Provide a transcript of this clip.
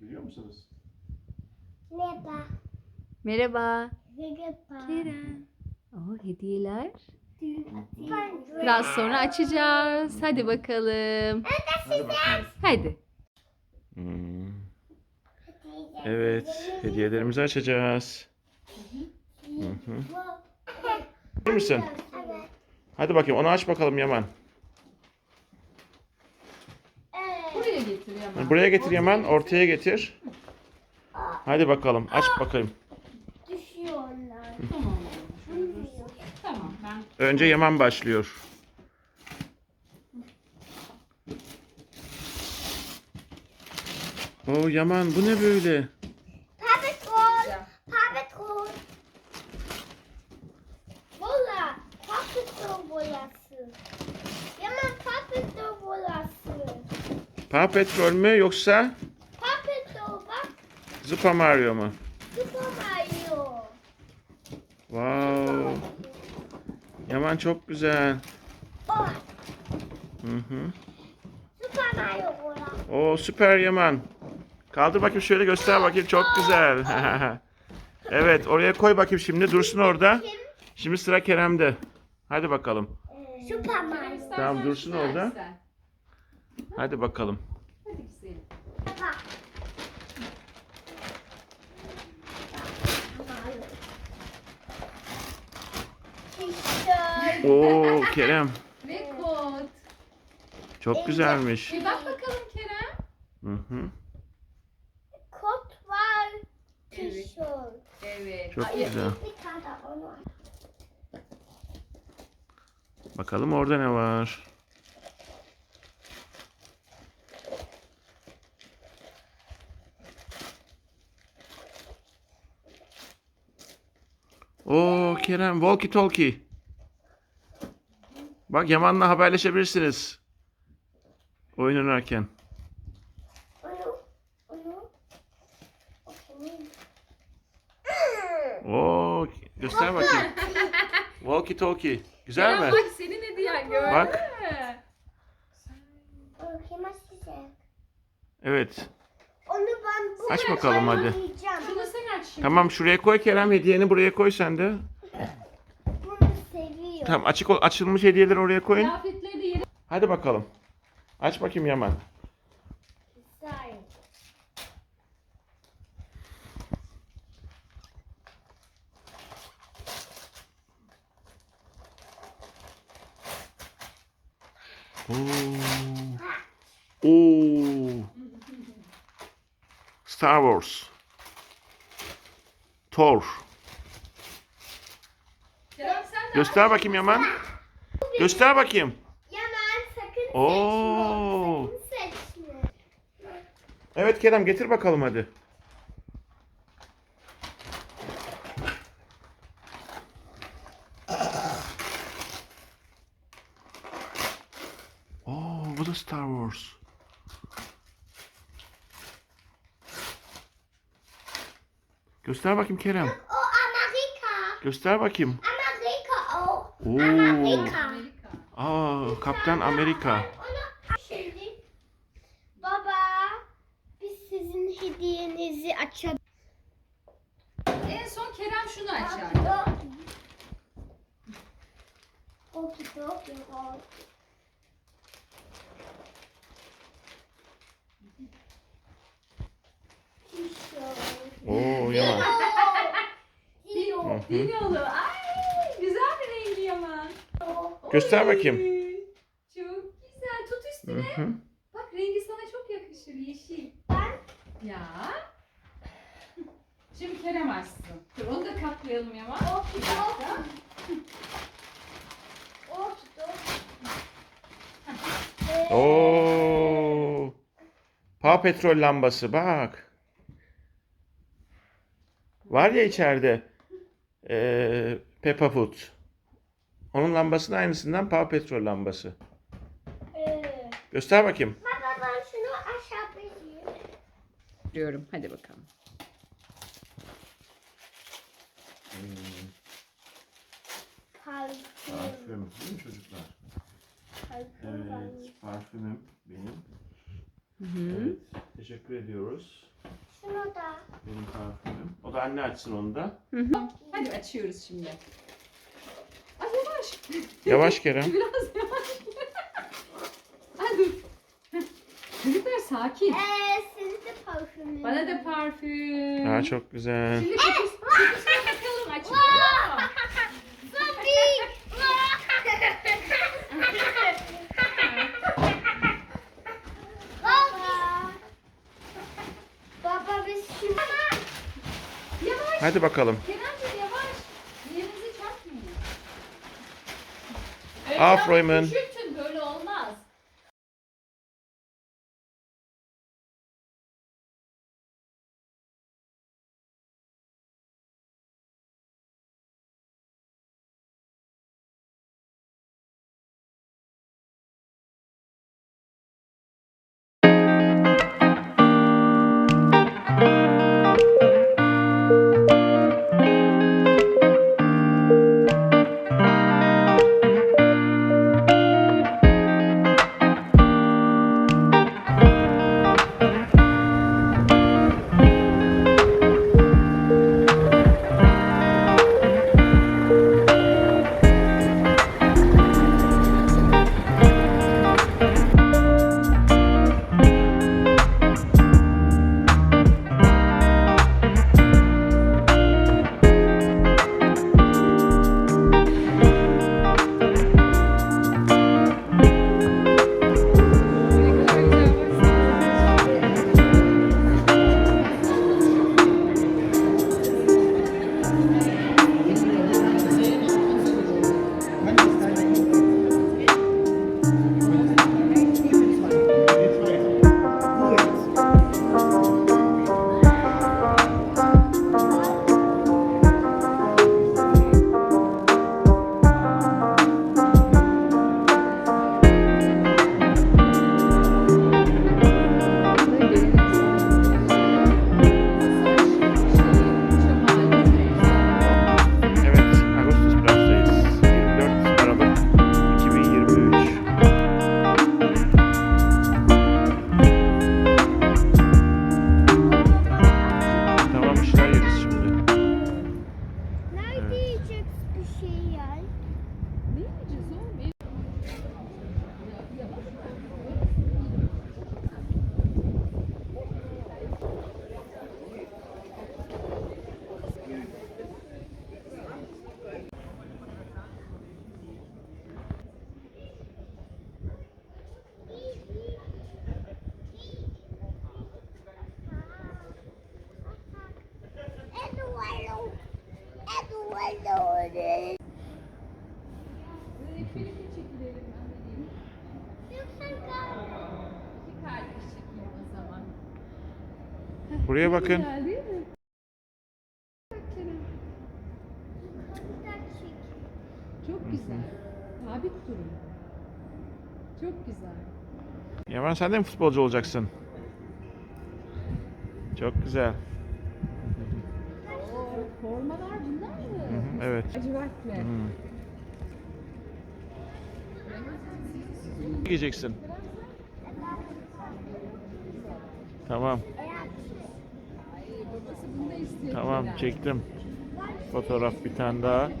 Biliyor musunuz? Merhaba. Merhaba. Merhaba. Kerem. O hediyeler. Biraz sonra açacağız. Hadi bakalım. Hadi bakalım. Hadi. Hmm, Evet, hediyelerimizi açacağız. Hı hı. Bilir misin? Evet. Hadi bakayım onu aç bakalım Yaman. Evet. Buraya getir Yaman. Buraya getir Yaman, ortaya getir. Hadi bakalım, aç bakayım. Düşüyorlar. Tamam. Tamam ben. Önce Yaman başlıyor. Oo Yaman bu ne böyle? Paw Patrol mü yoksa Papetkol bak. Super Mario mu? Super Mario. Wow. Yaman çok güzel. Oh. Hı hı. Super Mario bola. Oo süper Yaman. Kaldır bakayım şöyle göster bakayım çok güzel. evet oraya koy bakayım şimdi dursun orada. Şimdi sıra Kerem'de. Hadi bakalım. Super Mario. Tamam, dursun orada. Hadi bakalım. Hadi güzelim. Oo Kerem Ve kod. çok güzelmiş. Bir bak bakalım Kerem. Hı hı. Kot var. Evet. Tişört. Evet. Çok Ay, güzel. Bir tane onu. Bakalım orada ne var. Oo Kerem walkie talkie. Bak Yaman'la haberleşebilirsiniz. Oyun oynarken. Oo göster bakayım. Walkie talkie. Güzel Kerem mi? bak senin hediyen gördün Bak. mü? Evet. Onu ben bu Aç bakalım hadi. Şunu şimdi. Tamam şuraya koy Kerem hediyeni buraya koy sen de. Bunu seviyor. Tamam açık ol- açılmış hediyeleri oraya koyun. Kıyafetleri de yere Hadi bakalım. Aç bakayım Yaman. Güzel. Oo. Oo. Star Wars. Thor. Kerem sen de Göster bakayım Yaman. Göster bakayım. Yaman sakın Oo. seçme. Sakın seçme. Evet Kerem getir bakalım hadi. Oo, bu da Star Wars. Göster bakayım Kerem. O Amerika. Göster bakayım. Amerika o. Oo. Amerika. Amerika. Aa, Kaptan Amerika. Onu şimdi baba biz sizin hediyenizi açalım. En son Kerem şunu açar. Oki doki o. Tişört. Oo, Yaman. Dino. Dinolu. Ay güzel bir rengi Yaman. Göster Oy, bakayım. Çok güzel. Tut üstüne. hı. Bak rengi sana çok yakışır. Yeşil. Ben Ya. Şimdi Kerem açsın. Dur onu da katlayalım Yaman. Bir dakika. Oo. Paw Petrol lambası bak. Var ya içeride. Ee, Peppa Food. Onun lambasının aynısından Paw Petrol lambası. Ee, Göster bakayım. Baba ben şunu aşağı vereyim. Diyorum. Hadi bakalım. Parfüm. Parfüm değil mi çocuklar? Parfüm var. parfümüm benim. Hı hı. Teşekkür ediyoruz. Şunu da. Benim parfümüm. O da anne açsın onu da. Hadi açıyoruz şimdi. Ay yavaş. Yavaş Kerem. Biraz yavaş. Ay dur. Çocuklar sakin. Ee, siz de parfümü. Bana da parfüm. Aa, çok güzel. Şimdi kokusuna bakalım açılıyor. Tabii. Baba. Baba biz şimdi... Yavaş. Hadi bakalım. Keremciğim yavaş. Yerinizi çarpmayın. Küçültün böyle Buraya bakın. Çok güzel. Sabit durun. Çok güzel. Yaman sen de mi futbolcu olacaksın? Çok güzel. Oo, formalar bunlar mı? Evet. Lacivertli. Hı. Ne giyeceksin? Tamam. Tamam çektim. Fotoğraf bir tane daha.